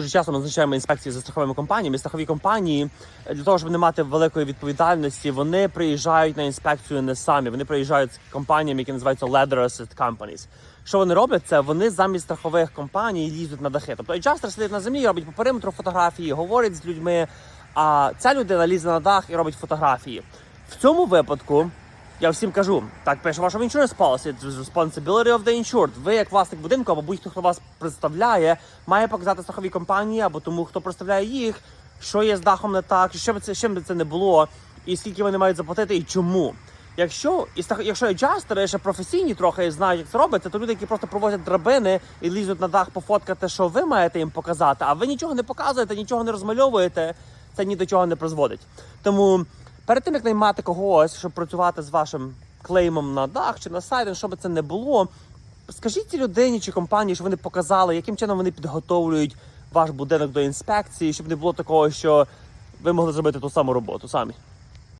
Дуже часто назначаємо інспекції за страховими компаніями. Страхові компанії е, для того, щоб не мати великої відповідальності, вони приїжджають на інспекцію не самі. Вони приїжджають з компаніями, які називаються Ladder Assist Companies. Що вони роблять? Це вони замість страхових компаній лізуть на дахи. Тобто Adjuster сидить на землі, робить по периметру фотографії, говорить з людьми. А ця людина лізе на дах і робить фотографії. В цьому випадку я всім кажу, так пише ваша insurance policy, it's responsibility of the insured. Ви, як власник будинку, або будь-хто, хто вас представляє, має показати страховій компанії або тому, хто представляє їх, що є з дахом не так, що би це, чим би це не було, і скільки вони мають заплатити, і чому. Якщо і якщо аджастери ще професійні трохи знають, як це робиться, то люди, які просто провозять драбини і лізуть на дах пофоткати, що ви маєте їм показати, а ви нічого не показуєте, нічого не розмальовуєте, це ні до чого не призводить. Тому перед тим як наймати когось, щоб працювати з вашим клеймом на дах чи на сайті, що би це не було, скажіть людині чи компанії, що вони показали, яким чином вони підготовлюють ваш будинок до інспекції, щоб не було такого, що ви могли зробити ту саму роботу самі.